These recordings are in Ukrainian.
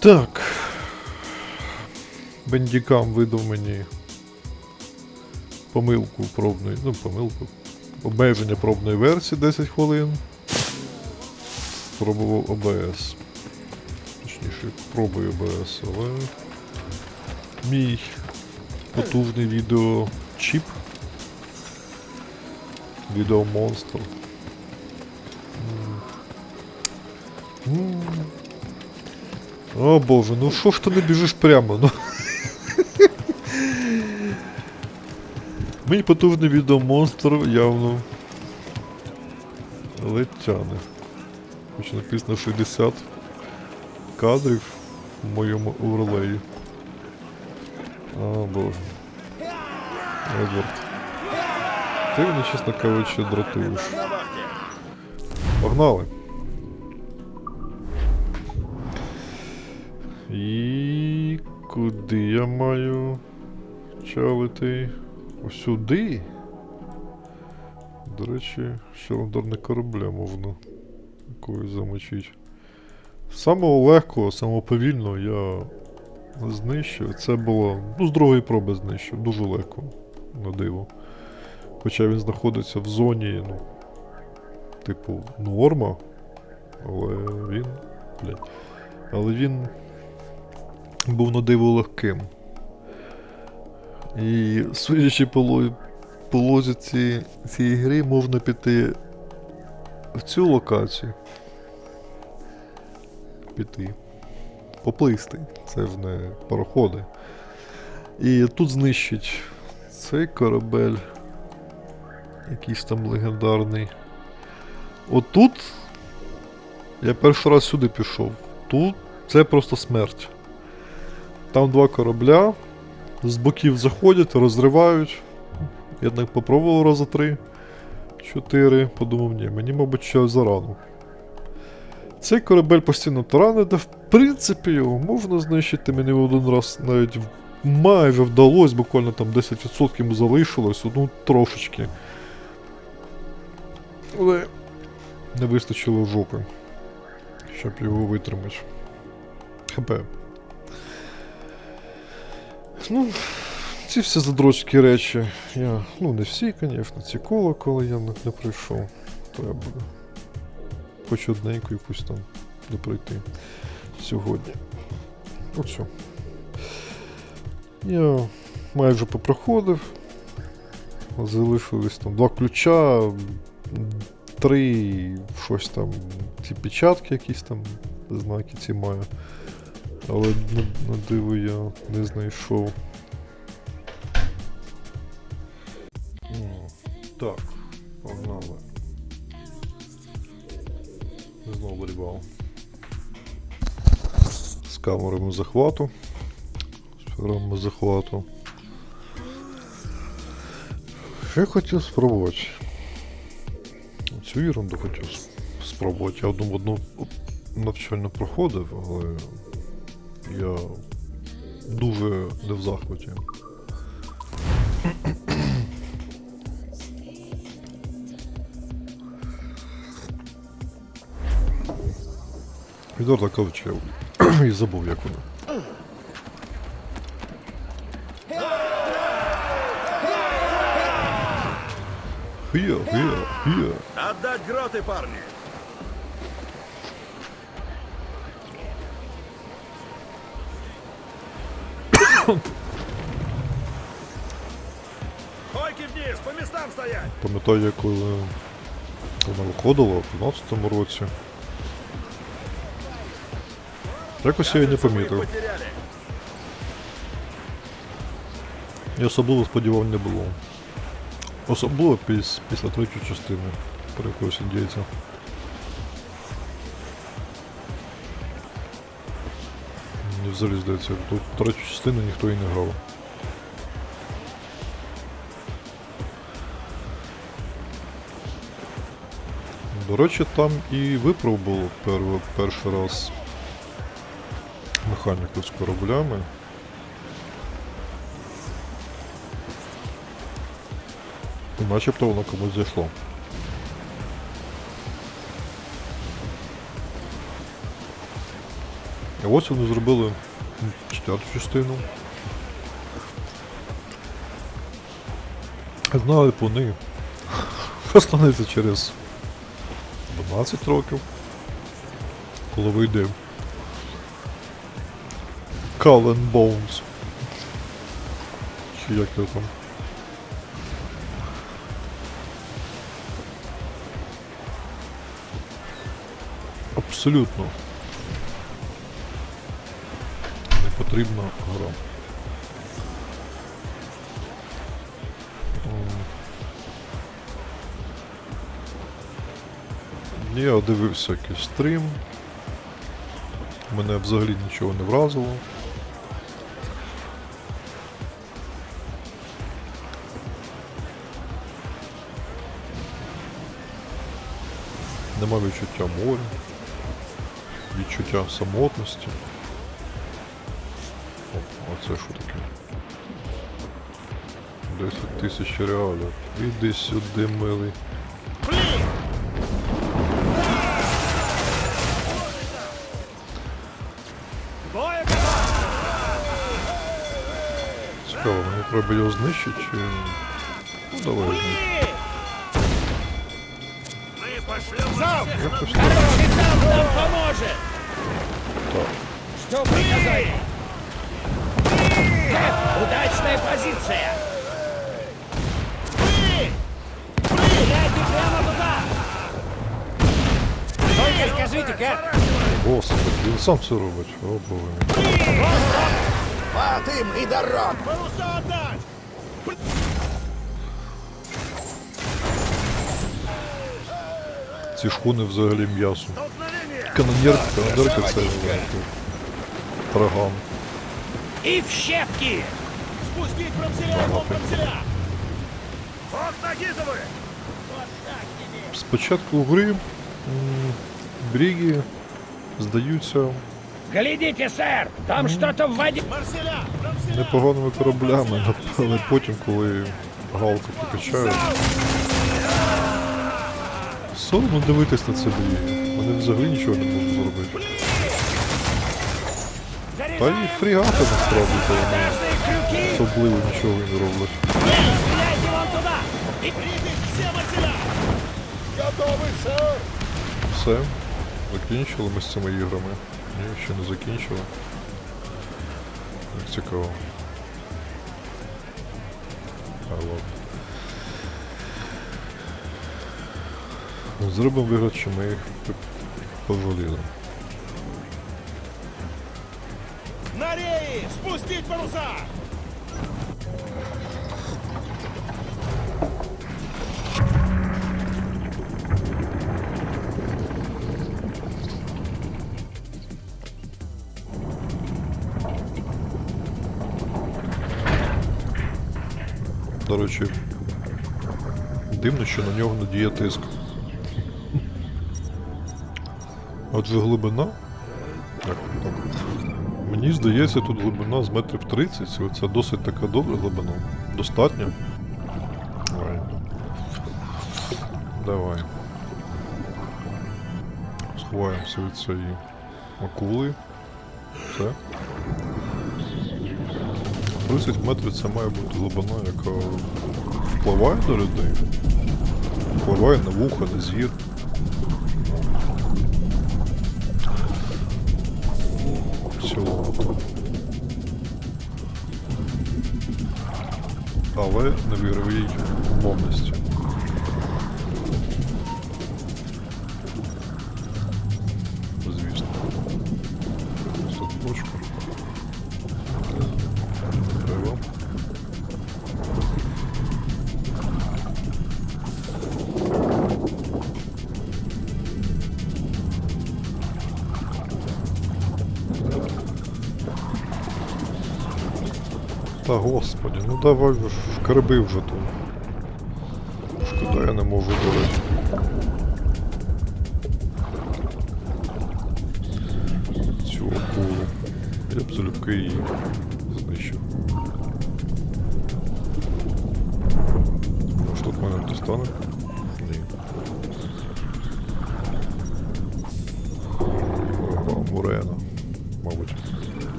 Так. Бендікам видав мені помилку пробної, ну, помилку. Обмеження пробної версії 10 хвилин. Спробував ОБС. Точніше, пробую ОБС, але мій потужний відеочіп. Відеомонстр. О боже, ну що ж ти не біжиш прямо? Ну. Мій потужний відеомонстр явно летяне. Хоч написано 60 кадрів в моєму оверлеї. О боже. Едвард. Ти мене, чесно кажучи, дратуєш. Погнали. Куди я маю чалити? Ось сюди. До речі, ще ударне корабля можна якою замочити. Самого легкого, самого повільного я знищив. Це було. Ну, з другої проби знищив, дуже легко, на диво. Хоча він знаходиться в зоні, ну, типу, норма, але він. Блядь. Але він був на диво легким. І судячи по, ло- по лозіці цієї гри, можна піти в цю локацію. Піти. Поплисти. Це ж не пароходи. І тут знищить цей корабель. Якийсь там легендарний. Отут. Я перший раз сюди пішов. Тут це просто смерть. Там два корабля. З боків заходять, розривають. Я так попробував рази три. Чотири. Подумав, ні, мені, мабуть, ще зарано. Цей корабель постійно таранить, де в принципі його можна знищити. Мені один раз навіть майже вдалося, буквально там 10% залишилось, ну трошечки. Але не вистачило жопи, щоб його витримати. ХП. Ну, ці всі задротські речі. Я, ну не всі, звісно, ці кола, коли я не, не прийшов, я буду хоч одненьку якусь там допройти сьогодні. Оцю. Я майже попроходив. Залишились там два ключа, три щось там, ці печатки якісь там, знаки ці маю. Але на, на диво я не знайшов. Так, погнали. Знову волейбол. З камерами захвату. З програмами захвату. Що я хотів спробувати? Цю ерунду хотів спробувати. Я одну одну навчально проходив, але я дуже не в захваті. Відверто кажучи, я і забув, як воно. Хія, хія, хія. Отдать гроты, парни! Койки вниз, по местам стоять! Пам'ятаю, як коли вона виходила в 15-му році. Якось я її не помітив. І особливо сподівань не було. Особливо піс, після третьої частини про якогось індійця. Взагалі здається, тут третю частину ніхто і не грав. До речі, там і випробував пер, перший раз механіку з кораблями. І начебто воно комусь зайшло. І ось вони зробили четверту частину. Знали б вони. Останеться через 12 років. Коли вийде Call and Bones. Чи як його там. Абсолютно. Не потрібна гра. М. Я дивився якийсь стрім. Мене взагалі нічого не вразило. Нема відчуття моря, відчуття самотності. Це що таке? 10 тисяч реалів. Іди сюди, милий. Цікаво, мені треба його знищити чи. Ну давай знищити. Сам нам поможет! так. Что приказали? Удачная позиция! Гляньте прямо туда! Только скажите, как? Господи, він сам все робить. О боже. мій. Хватим і дорог! Паруса отдать! Ці шхуни взагалі м'ясо. Столкновение! Канонерка, канонерка це великий. Тараган. И в щепки! Спустить промселя, его промселя! Вот накидывай! Спочатку гри м, бріги здаються Глядите, сэр! Там что-то в воде! Марселя! Промселя! непоганими кораблями, але потім, коли галку прокачають. Соромно дивитись на це бріги. Вони взагалі нічого не можуть зробити. Та і фрігати насправді то вони особливо нічого не роблять. Все! Закінчили ми з цими іграми. Ні, ще не закінчили. Як цікаво. А. Зробимо вигляд, що ми їх пожаліли. Реи! Спустить паруса! До дивно, що на нього не діє тиск. Отже, глибина. Мені здається, тут глибина з метрів 30, і це досить така добра глибина. Достатньо. Давай. Давай. Сховаємося від цієї акули. Все. 30 метрів це має бути глибина, яка впливає на людей. Впливає на вуха, на зір. Але не в ігровій Та господи, ну давай в криби вже тут. Шкода, я не можу до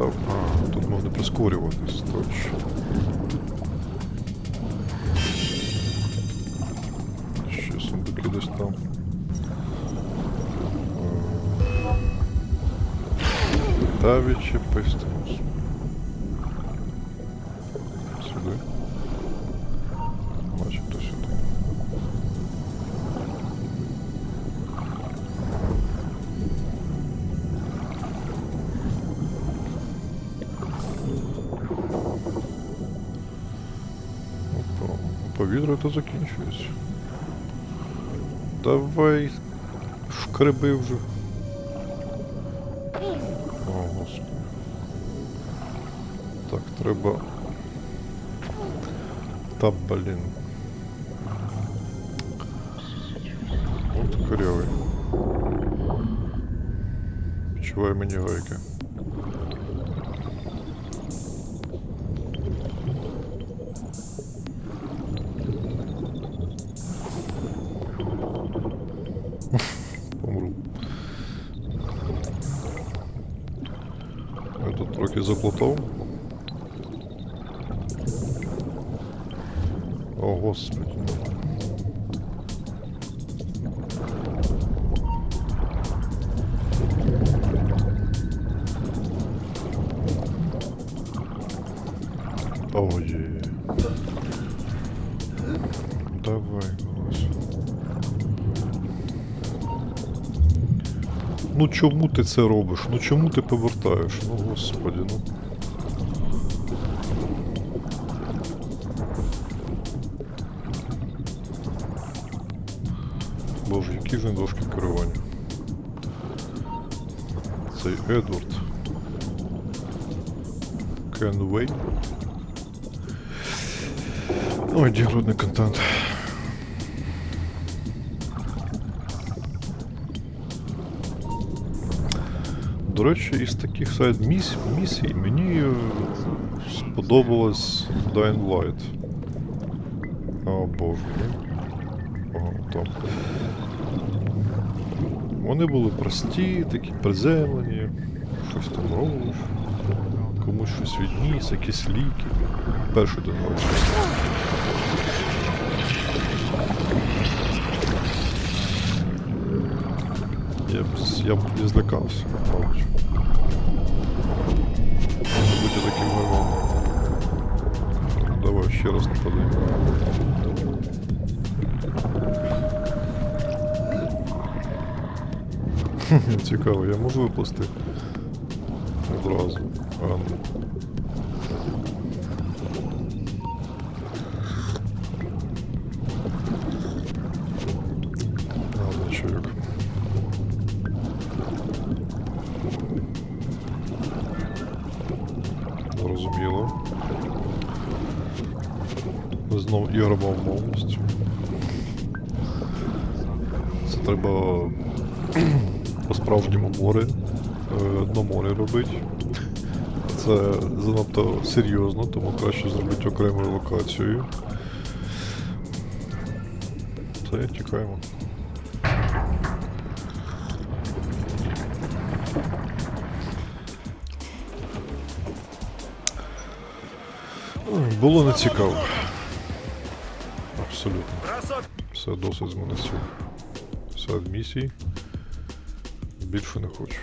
Да, а, тут можна прискорюватись, точно. Ще сундуки десь там. Та відчепись повітря то закінчується. Давай шкреби вже. О, господи. Так, треба. Та блін. От корявий. Відчуваю мені гайки. Заплутав. О, господи. Ну чому ти це робиш? Ну чому ти повертаєш? Ну господи, ну. Боже, які ж дошки керування. Цей Едвард. Кенвей. Ой, дігрудний контент. До речі, із таких сайт міс... місій мені е, сподобалась Dying Light. О боже. Ага, там. Вони були прості, такі приземлені, щось там робиш, комусь щось відніс, якісь ліки. Перший до Я б, я б не злякався, мабуть. Бути таким вагоном. Давай ще раз нападай. Цікаво, я можу виплести одразу. А, ну. Мовність. Це треба по-справжньому море, е, дно море робити. Це занадто серйозно, тому краще зробити окремою локацією. Все, тікаємо. Було не цікаво. Абсолютно. Все досить з мене цього. Все від місії. Більше не хочу.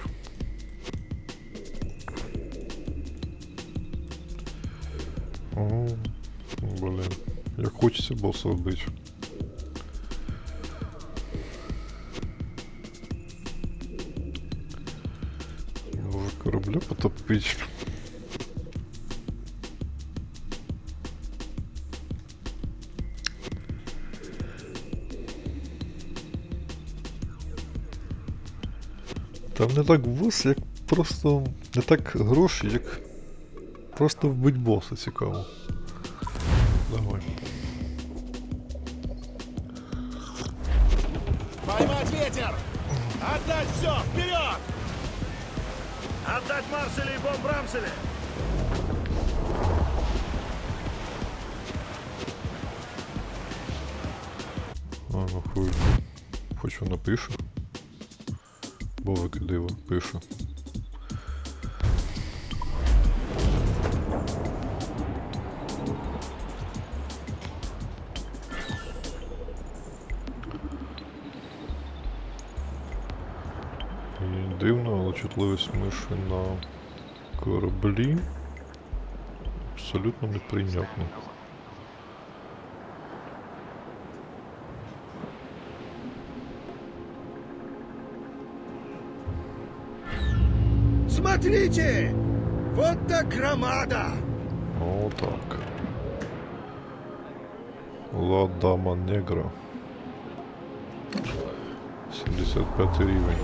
О, блін. Як хочеться боса вбити. Може корабля потопить. Там не так бос, як просто. Не так гроші, як просто вбить боса цікаво. Давай. Поймать ветер! Отдать все! Вперед! Отдать Марселе и бомб Рамселе! А, ну хуй. Хоч вона пише. Бовик диво, пише. Дивно, але чутливість миші на кораблі абсолютно неприйнятно. Смотрите! Вот так громада! О, так. Ла Дама Негра. 75 рівень.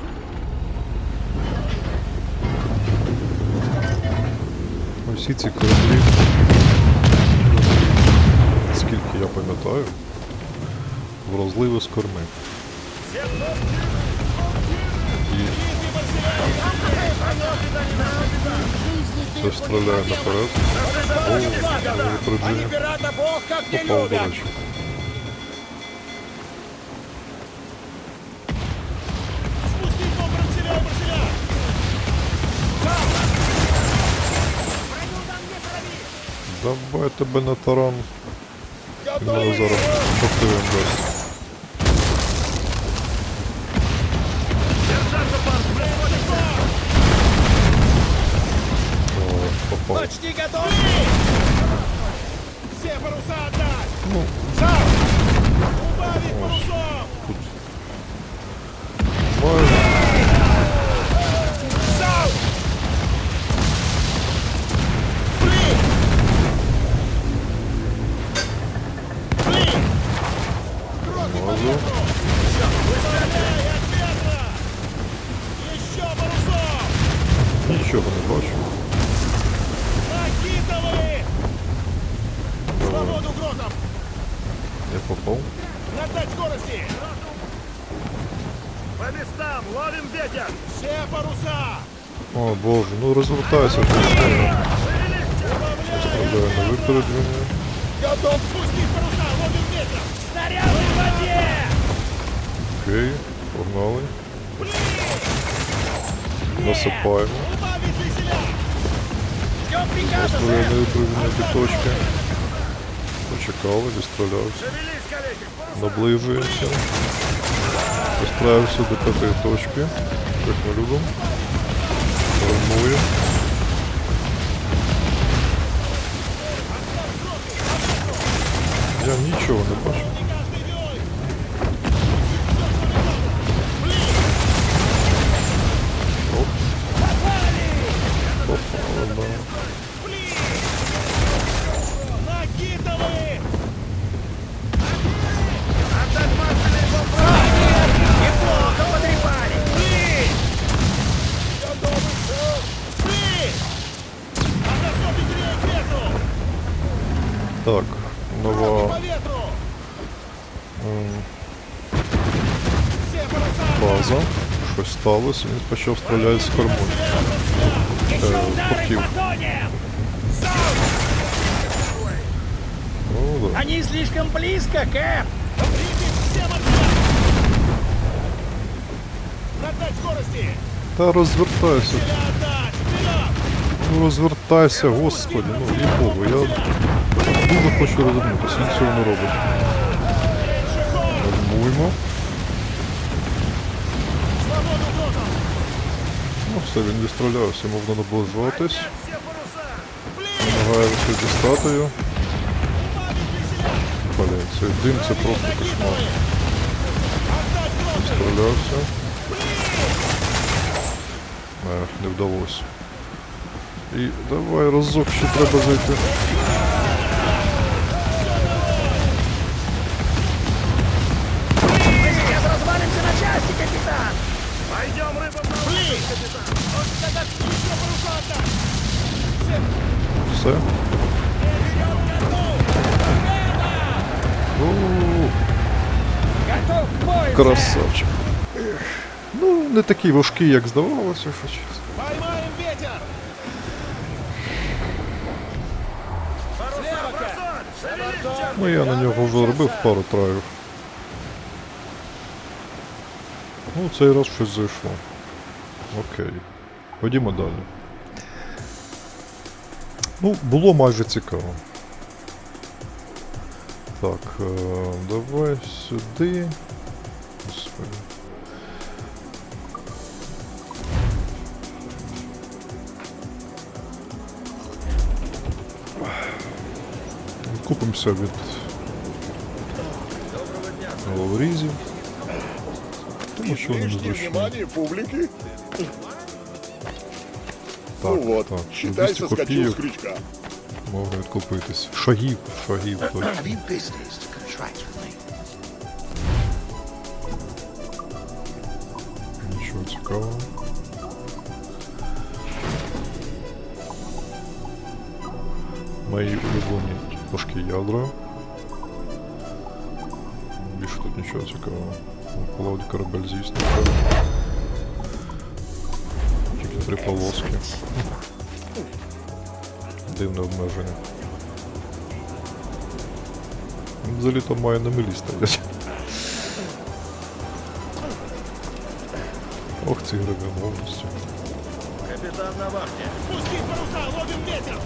Усі ці кораблі, скільки я пам'ятаю, вразливі з корми. І хтось стріляє наперед. О, випередження. пирата бог как не Попав, до любят! речі. Спустить бомб Брамселя у Марселя! Давай тебе на таран. Він мене зараз шахтуєм дасть. погнали. Насипаємо. Убавить веселя! Ждем приказа, Стріляю сэр! на випередження до точки. Почекали, відстрілявся. Шевелись, коллеги! Наближуємося. Постараємося до п'ятої точки. Як ми любимо. Формуємо. Я нічого не бачу. Так, По нова ветру! м, Все паруса! база. Щось сталося, він почав стріляти з кормою. Еще Э, удары бортів. по тоне! Ну да. Они слишком близко, Кэп! Прибить все моря! Надать скорости! Та розвертайся. Селя Ну розвертайся, господи, ну їй-богу, я дуже хочу розвернутися, він цього не робить. Нажмуємо. Ну все, він відстрілявся, можна наближатись. Намагаємося дістати його. Блін, цей дим це просто кошмар. Отдать гротом! Стрілявся. Ех, не вдалося. І давай разок ще треба зайти. Мы сейчас развалимся на части, капитан! Пойдем рыбам на Блин! капитан! Вот тогда еще паруса отдать! Все, Все. У, Готов к бою, сэр! Красавчик. Ех, Ну, не такий важкий, як здавалося, що чесно. Ну я на нього вже зробив пару травів. Ну, цей раз щось зайшло. Окей. Ходімо далі. Ну, було майже цікаво. Так, е, давай сюди. Господи. Купимося від головорізів. Тому що вони Лишнее незручні. внимание публики. Так, ну вот, так. считай, 200 соскочил с копійок крючка. можна відкупитись. Шагів, шагів точно. Have you business to contract with me? Нічого цікавого. Мої улюблені важкі ядра. Більше тут нічого цікавого. Половить корабель, звісно. Тільки три полоски. Дивне обмеження. Він Взагалі то має на милі стоять. Ох, ці гриби повністю. Капитан на вахте. Спусти паруса, ловим ветер!